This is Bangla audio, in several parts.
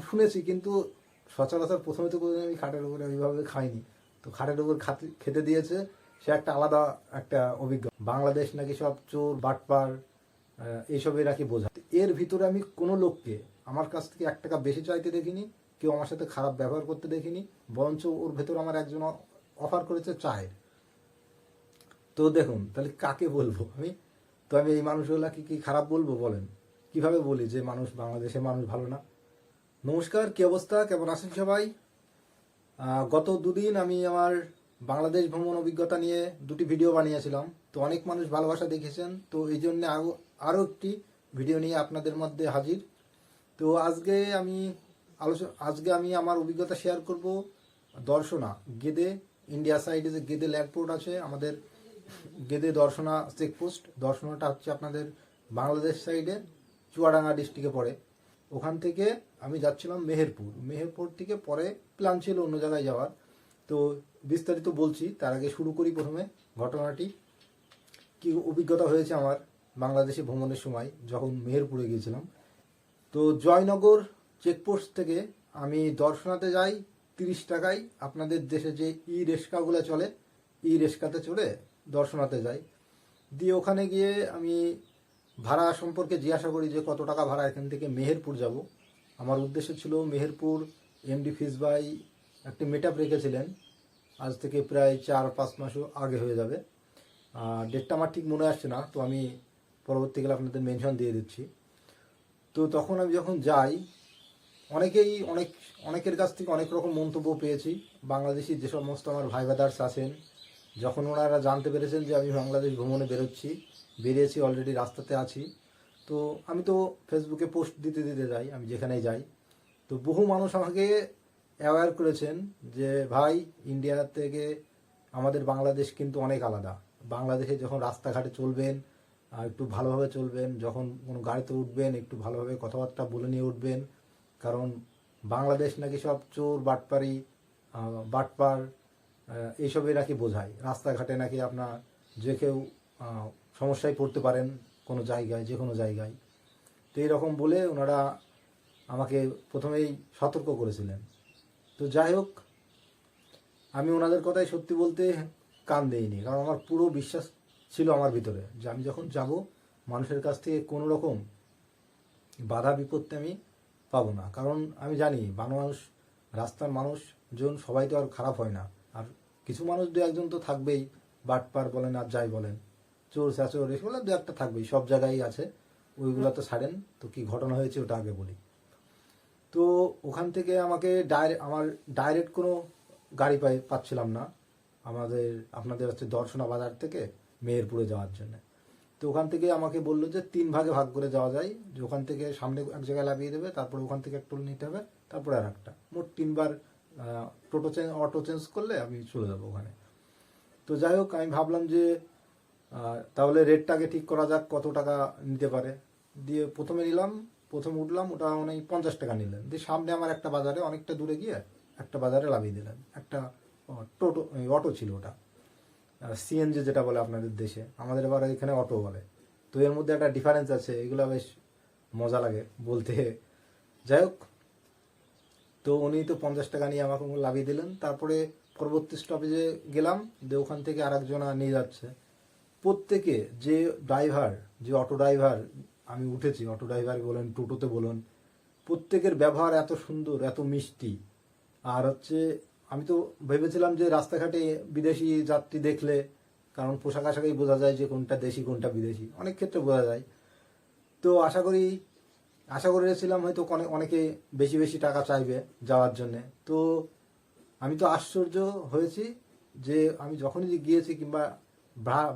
শুনেছি কিন্তু সচরাচর প্রথমে তো কোনোদিন আমি খাটের উপরে ওইভাবে খাইনি। তো খাটের উপর খাতে- দিয়েছে সে একটা আলাদা একটা অভিজ্ঞতা। বাংলাদেশ নাকি সব চোর বাটপার আহ, এইসবই নাকি বোঝা এর ভিতরে আমি কোনো লোককে আমার কাছ থেকে এক টাকা বেশি চাইতে দেখিনি কেউ আমার সাথে খারাপ ব্যবহার করতে দেখিনি বরঞ্চ ওর ভেতর আমার একজন অফার করেছে চায়ের। তো দেখুন তাহলে কাকে বলব আমি? তো আমি এই মানুষগুলাকে কি খারাপ বলব বলেন? কীভাবে বলি যে মানুষ বাংলাদেশের মানুষ ভালো না? নমস্কার, কি অবস্থা? কেমন আছেন সবাই? গত দুদিন আমি আমার বাংলাদেশ ভ্রমণ অভিজ্ঞতা নিয়ে দুটি ভিডিও বানিয়েছিলাম। তো অনেক মানুষ ভালোবাসা দেখেছেন। তো এই জন্য আরও একটি ভিডিও নিয়ে আপনাদের মধ্যে হাজির। তো আজকে আমি আলোচনা আজকে আমি আমার অভিজ্ঞতা শেয়ার করব দর্শনা, গেদে, ইন্ডিয়া সাইডে যে গেদে এয়ারপোর্ট আছে, আমাদের গেদে দর্শনা চেকপোস্ট। দর্শনাটা হচ্ছে আপনাদের বাংলাদেশ সাইডে চুয়াডাঙ্গা ডিস্ট্রিক্টে পড়ে। ওখান থেকে আমি যাচ্ছিলাম মেহেরপুর। মেহেরপুর থেকে পরে প্ল্যান ছিল অন্য জায়গায় যাওয়ার। তো বিস্তারিত বলছি, তার আগে শুরু করি প্রথমে ঘটনাটি। কি অভিজ্ঞতা হয়েছে আমার বাংলাদেশে ভ্রমণের সময় যখন মেহেরপুরে গিয়েছিলাম। তো জয়নগর চেকপোস্ট থেকে আমি দর্শনাতে যাই, তিরিশ টাকায়। আপনাদের দেশে যে ই রিক্সাগুলো চলে, ই রিক্সাতে চলে দর্শনাতে যাই। দিয়ে ওখানে গিয়ে আমি ভাড়া সম্পর্কে জিজ্ঞাসা করি যে কত টাকা ভাড়া, এখান থেকে মেহেরপুর যাব। আমার উদ্দেশ্য ছিল মেহেরপুর এমডি ফিস ভাই একটি মিট আপ রেখেছিলেন। আজ থেকে প্রায় চার, পাঁচ মাসও আগে হয়ে যাবে। ডেটটা আমার ঠিক মনে আসছে না, তো আমি পরবর্তীকালে আপনাদের মেনশন দিয়ে দিচ্ছি। তো তখন আমি যখন যাই, অনেকেই অনেক, অনেকের কাছ থেকে অনেক রকম মন্তব্য পেয়েছি। বাংলাদেশি যে সমস্ত আমার ভাই ব্রাদার্স আছেন যখন ওনারা জানতে পেরেছেন যে আমি বাংলাদেশ ভ্রমণে বেরোচ্ছি, বেরিয়েছি অলরেডি রাস্তাতে আছি, তো আমি তো ফেসবুকে পোস্ট দিতে দিতে যাই, আমি যেখানেই যাই। তো বহু মানুষ আমাকে অ্যাওয়্যার করেছেন যে, ভাই ইন্ডিয়া থেকে আমাদের বাংলাদেশ কিন্তু অনেক আলাদা। বাংলাদেশে যখন রাস্তাঘাটে চলবেন একটু ভালোভাবে চলবেন, যখন কোনো গাড়িতে উঠবেন, একটু ভালোভাবে কথাবার্তা বলে নিয়ে উঠবেন, কারণ বাংলাদেশ নাকি সব চোর, বাটপারি বাটপার এইসবই নাকি বোঝায়। রাস্তাঘাটে নাকি আপনার যে কেউ সমস্যায় পড়তে পারেন কোনো জায়গায়, যে কোনো জায়গায়। তো এইরকম বলে ওনারা আমাকে প্রথমেই সতর্ক করেছিলেন। তো যাই হোক, আমি ওনাদের কথাই সত্যি বলতে কান দেইনি, কারণ আমার পুরো বিশ্বাস ছিল আমার ভিতরে যে আমি যখন যাব, মানুষের কাছ থেকে কোনো রকম বাধা বিপত্তি আমি পাবো না। কারণ আমি জানি মানুষ, রাস্তার মানুষজন, সবাই তো আর খারাপ হয় না। আর কিছু মানুষ দু একজন তো থাকবেই বাটপার বলেন আর যাই বলেন। চোর, স্যাচোর এসব দু একটা থাকবেই, সব জায়গায় আছে। ওইগুলো তো ছাড়েন, তো কি ঘটনা হয়েছে ওটা আগে বলি। তো ওখান থেকে আমাকে ডাইরেক্ট আমার ডাইরেক্ট কোনো গাড়ি পাই, পাচ্ছিলাম না। আমাদের, আপনাদের হচ্ছে দর্শনা বাজার থেকে মেহেরপুরে যাওয়ার জন্য। তো ওখান থেকে আমাকে বলল যে তিন ভাগে ভাগ করে যাওয়া যায়। যে ওখান থেকে সামনে এক জায়গায় লাগিয়ে দেবে, তারপরে ওখান থেকে একটা নিতে হবে, তারপরে আর একটা। মোট তিনবার টোটো চেঞ্জ অটো চেঞ্জ করলে আমি চলে যাব ওখানে। তো যাই হোক, আমি ভাবলাম যে তাহলে রেটটাকে ঠিক করা যাক, কত টাকা নিতে পারে। দিয়ে প্রথমে নিলাম, প্রথম উঠলাম, ওটা মানে পঞ্চাশ টাকা নিলেন। দিয়ে সামনে আমার একটা বাজারে, অনেকটা দূরে গিয়ে একটা বাজারে লাভিয়ে দিলেন। একটা টোটো অটো ছিল ওটা। সিএনজি যেটা বলে আপনাদের দেশে। আমাদের আবার এখানে অটো বলে। তো এর মধ্যে একটা ডিফারেন্স আছে, এগুলো বেশ মজা লাগে বলতে। যাই হোক তো উনি তো পঞ্চাশ টাকা নিয়ে আমাকে লাগিয়ে দিলেন। তারপরে পরবর্তী স্টপেজে গেলাম, যে ওখান থেকে আরেকজনা নিয়ে যাচ্ছে। প্রত্যেকে যে ড্রাইভার যে অটো ড্রাইভার আমি উঠেছি অটো ড্রাইভার বলেন, টোটোতে বলুন, প্রত্যেকের ব্যবহার এত সুন্দর, এত মিষ্টি। আর হচ্ছে, আমি তো ভেবেছিলাম যে রাস্তাঘাটে বিদেশি যাত্রী দেখলে, কারণ পোশাক আশাকেই বোঝা যায় যে কোনটা দেশি, কোনটা বিদেশি। অনেক ক্ষেত্রে বোঝা যায়। তো আশা করি আশা করেছিলাম হয়তো অনেক বেশি বেশি টাকা চাইবে যাওয়ার জন্যে। তো আমি তো আশ্চর্য হয়েছি যে আমি যখনই গিয়েছি কিংবা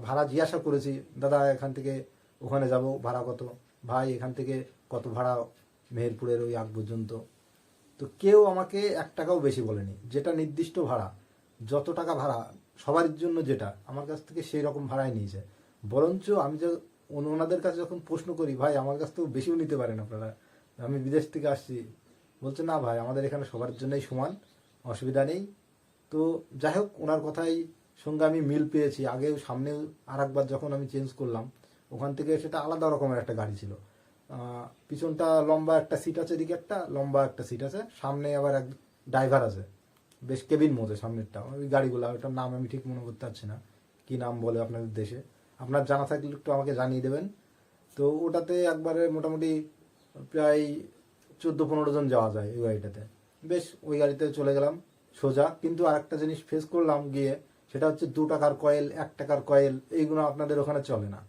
ভাড়া জিজ্ঞাসা করেছি, দাদা, এখান থেকে ওখানে যাব, ভাড়া কত? ভাই, এখান থেকে কত ভাড়া মেহেরপুরের ওই আগ পর্যন্ত? তো কেউ আমাকে এক টাকাও বেশি বলেনি, যেটা নির্দিষ্ট ভাড়া। যত টাকা ভাড়া সবার জন্য যেটা, আমার কাছ থেকে সেই রকম ভাড়াই নিয়েছে। বরঞ্চ আমি যে ওনাদের কাছে যখন প্রশ্ন করি, ভাই, আমার কাছ থেকেও বেশিও নিতে পারেন আপনারা। আমি বিদেশ থেকে আসছি। বলছে, না ভাই, আমাদের এখানে সবার জন্যই সমান, অসুবিধা নেই। তো যাই হোক ওনার কথাই সঙ্গে আমি মিল পেয়েছি। আগেও সামনেও আর একবার যখন আমি চেঞ্জ করলাম, ওখান থেকে সেটা আলাদা রকমের একটা গাড়ি ছিল। পিছনটা লম্বা একটা সিট আছে, এদিকে একটা, লম্বা একটা সিট আছে, সামনে আবার এক ড্রাইভার আছে। বেশ কেবিন মতো সামনেরটা। ওই গাড়িগুলো, ওটার নাম আমি ঠিক মনে করতে পারছি না। কী নাম বলে আপনাদের দেশে? আপনার জানা থাকলে একটু আমাকে জানিয়ে দেবেন। তো ওটাতে একবারে মোটামুটি প্রায় চোদ্দ পনেরো জন যাওয়া যায় ওই গাড়িটাতে। বেশ, ওই গাড়িতে চলে গেলাম, সোজা। কিন্তু আরেকটা জিনিস ফেস করলাম গিয়ে, সেটা হচ্ছে দু টাকার কয়েল এক টাকার কয়েল এইগুলো আপনাদের ওখানে চলে না।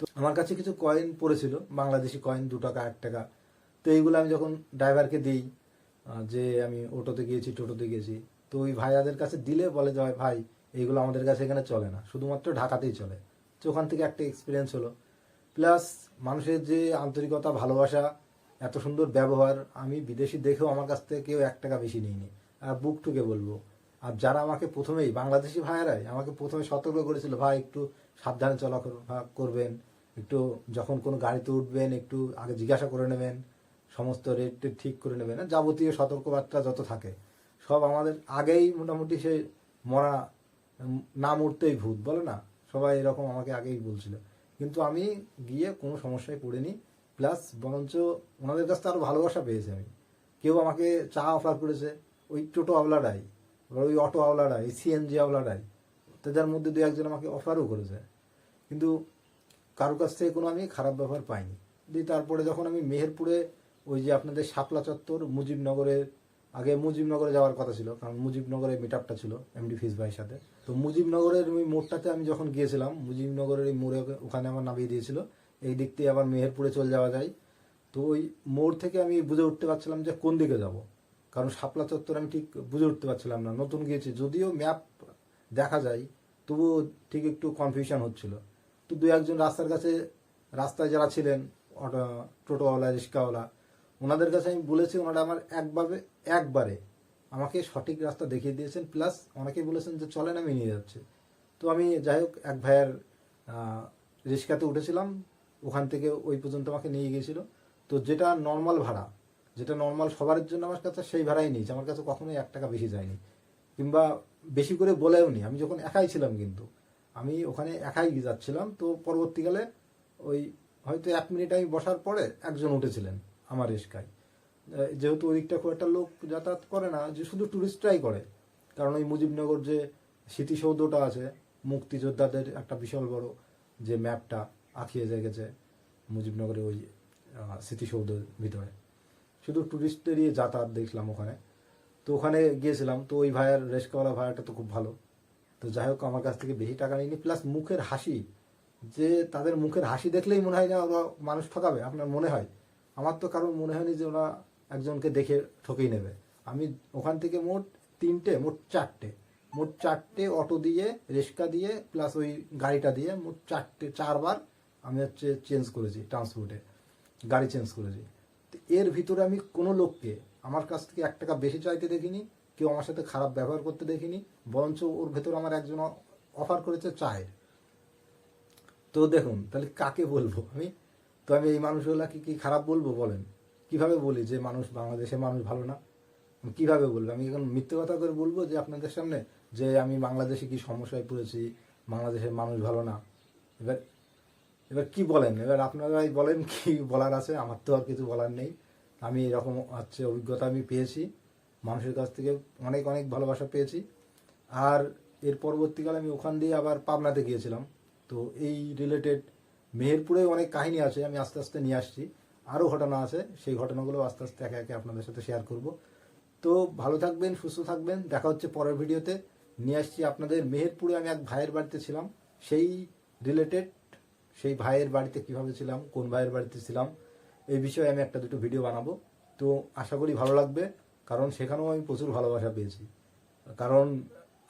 তো আমার কাছে কিছু কয়েন পড়েছিল, বাংলাদেশি কয়েন দু টাকা, এক টাকা। তো এইগুলো আমি যখন ড্রাইভারকে দিই যে আমি অটোতে গিয়েছি, টোটোতে গিয়েছি, তো ওই ভাইয়াদের কাছে দিলে বলে যে, ভাই, এইগুলো আমাদের কাছে এখানে চলে না। শুধুমাত্র ঢাকাতেই চলে। তো ওখান থেকে একটা এক্সপিরিয়েন্স হলো। প্লাস মানুষের যে আন্তরিকতা ভালোবাসা এত সুন্দর ব্যবহার আমি বিদেশি দেখেও আমার কাছ থেকে কেউ এক টাকা বেশি নিইনি। আর বুক টুকে বলব আর যারা আমাকে প্রথমেই বাংলাদেশি ভাইয়েরাই আমাকে প্রথমে সতর্ক করেছিল ভাই একটু সাবধানে চলা করবেন। একটু যখন কোনো গাড়িতে উঠবেন একটু আগে জিজ্ঞাসা করে নেবেন। সমস্ত রেট ঠিক করে নেবেন। যাবতীয় সতর্কবার্তা যত থাকে সব আমাদের আগেই মোটামুটি সে মরা উম, না মরতেই ভূত বলে না? সবাই এরকম আমাকে আগেই বলছিল। কিন্তু আমি গিয়ে কোনো সমস্যায় পড়িনি। প্লাস বরঞ্চ ওনাদের কাছ থেকে আরও ভালোবাসা পেয়েছি আমি। কেউ আমাকে চা অফার করেছে, ওই টোটো আওলারাই বা ওই অটো আওলারাই সিএনজি আওলারাই তাদের মধ্যে দু একজন আমাকে অফারও করেছে। কিন্তু কারোর কাছ থেকে কোনো আমি খারাপ ব্যবহার পাইনি। দিয়ে তারপরে যখন আমি মেহেরপুরে ওই যে আপনাদের শাপলা চত্বর, মুজিবনগরের আগে মুজিবনগরে যাওয়ার কথা ছিল, কারণ মুজিবনগরে মিট আপটা ছিল এমডি ফিস ভাইয়ের সাথে। তো মুজিবনগরের ওই মোড়টাতে আমি যখন গিয়েছিলাম, মুজিবনগরের এই মোড়ে ওখানে আমার নামিয়ে দিয়েছিল। এই দিক থেকে আবার মেহেরপুরে চলে যাওয়া যায়। তো ওই মোড় থেকে আমি বুঝে উঠতে পারছিলাম যে কোন দিকে যাব। কারণ শাপলা চত্বর আমি ঠিক বুঝে উঠতে পারছিলাম না। নতুন গিয়েছি, যদিও ম্যাপ দেখা যায়, তবুও ঠিক একটু কনফিউশন হচ্ছিল। তো দু একজন রাস্তার কাছে, রাস্তায় যারা ছিলেন টোটোওয়ালা, রিক্সাওয়ালা ওনাদের কাছে আমি বলেছি, ওনারা আমার একভাবে একবারে আমাকে সঠিক রাস্তা দেখিয়ে দিয়েছেন প্লাস অনেকে বলেছেন যে চলেন আমি নিয়ে যাচ্ছি। তো আমি যাই হোক, এক ভাইয়ের রিক্সাতে উঠেছিলাম, ওখান থেকে ওই পর্যন্ত আমাকে নিয়ে গিয়েছিল। তো যেটা নর্মাল ভাড়া, যেটা নর্মাল সবার জন্য আমার কাছে, সেই ভাড়াই নিয়েছে। আমার কাছে কখনোই এক টাকা বেশি যায়নি। কিংবা বেশি করে বলেও নি। আমি যখন একাই ছিলাম কিন্তু, আমি ওখানে একাই যাচ্ছিলাম। তো পরবর্তীকালে ওই হয়তো এক মিনিট আমি বসার পরে একজন উঠেছিলেন। আমার রিস্কায় যেহেতু ওই দিকটা খুব একটা লোক যাতায়াত করে না, যে শুধু টুরিস্টরাই করে। কারণ ওই মুজিবনগর যে স্মৃতিসৌধটা আছে, মুক্তিযোদ্ধাদের একটা বিশাল বড় যে ম্যাপটা আঁকিয়ে গেছে মুজিবনগরে ওই স্মৃতিসৌধের ভিতরে। শুধু টুরিস্টদেরই যাতায়াত দেখলাম ওখানে। তো ওখানে গিয়েছিলাম, তো ওই ভাইয়ের রেস্কাওয়ালা ভাইয়াটা তো খুব ভালো। তো যাই হোক, আমার কাছ থেকে বেশি টাকা নিইনি, প্লাস মুখের হাসি, যে তাদের মুখের হাসি দেখলেই মনে হয় না ওরা মানুষ ঠকাবে, আপনার মনে হয়? আমার তো কারণ মনে হয়নি যে ওরা একজনকে দেখে ঠকেই নেবে। আমি ওখান থেকে মোট তিনটে, মোট চারটে মোট চারটে অটো দিয়ে, রিক্সা দিয়ে প্লাস ওই গাড়িটা দিয়ে মোট চারটে, চারবার আমি হচ্ছে চেঞ্জ করেছি ট্রান্সপোর্টে গাড়ি চেঞ্জ করেছি। তো এর ভিতরে আমি কোনো লোককে, আমার কাছ থেকে এক টাকা বেশি চাইতে দেখিনি, কেউ আমার সাথে খারাপ ব্যবহার করতে দেখিনি, বরঞ্চ ওর ভেতর আমার একজন অফার করেছে চায়ের। তো দেখুন, তাহলে কাকে বলব? আমি তো আমি এই মানুষগুলাকে কি খারাপ বলব বলেন? কীভাবে বলি যে মানুষ বাংলাদেশে মানুষ ভালো না? কীভাবে বলব? আমি এখন মিথ্যে কথা করে বলব যে আপনাদের সামনে যে আমি বাংলাদেশে কি সমস্যায় পড়েছি, বাংলাদেশের মানুষ ভালো না? এবার এবার কি বলেন? এবার আপনারাই বলেন কি বলার আছে, আমার তো আর কিছু বলার নেই। আমি এরকম হচ্ছে অভিজ্ঞতা আমি পেয়েছি, মানুষের কাছ থেকে অনেক অনেক ভালোবাসা পেয়েছি। আর এর পরবর্তীকালে আমি ওখান দিয়ে আবার পাবনাতে গিয়েছিলাম। তো এই রিলেটেড মেহেরপুরে অনেক কাহিনী আছে, আমি আস্তে আস্তে নিয়ে আসছি। আরও ঘটনা আছে, সেই ঘটনাগুলো আস্তে আস্তে একে একে আপনাদের সাথে শেয়ার করব। তো ভালো থাকবেন, সুস্থ থাকবেন, দেখা হচ্ছে পরের ভিডিওতে। নিয়ে আসছি আপনাদের, মেহেরপুরে আমি এক ভাইয়ের বাড়িতে ছিলাম, সেই রিলেটেড সেই ভাইয়ের বাড়িতে কীভাবে ছিলাম, কোন ভাইয়ের বাড়িতে ছিলাম, এই বিষয়ে আমি একটা দুটো ভিডিও বানাবো। তো আশা করি ভালো লাগবে, কারণ সেখানেও আমি প্রচুর ভালোবাসা পেয়েছি। কারণ,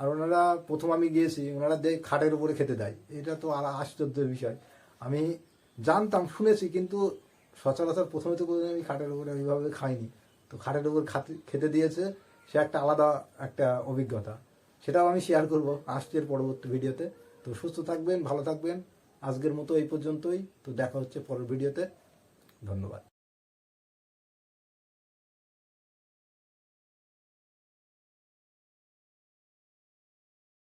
আর ওনারা, প্রথম আমি গিয়েছি, ওনারা খাটের উপরে খেতে দেয়। এটা তো আর আশ্চর্যের বিষয়। আমি জানতাম, শুনেছি, কিন্তু সচরাচর প্রথমে তো আমি খাটের উপরে ওইভাবে খাইনি। তো খাটের উপর খাতে- দিয়েছে, সে একটা আলাদা একটা অভিজ্ঞতা। সেটাও আমি শেয়ার করব এর পরবর্তী ভিডিওতে। তো সুস্থ থাকবেন, ভালো থাকবেন। আজকের মতো এই পর্যন্তই। তো দেখা হচ্ছে পরের ভিডিওতে। ধন্যবাদ।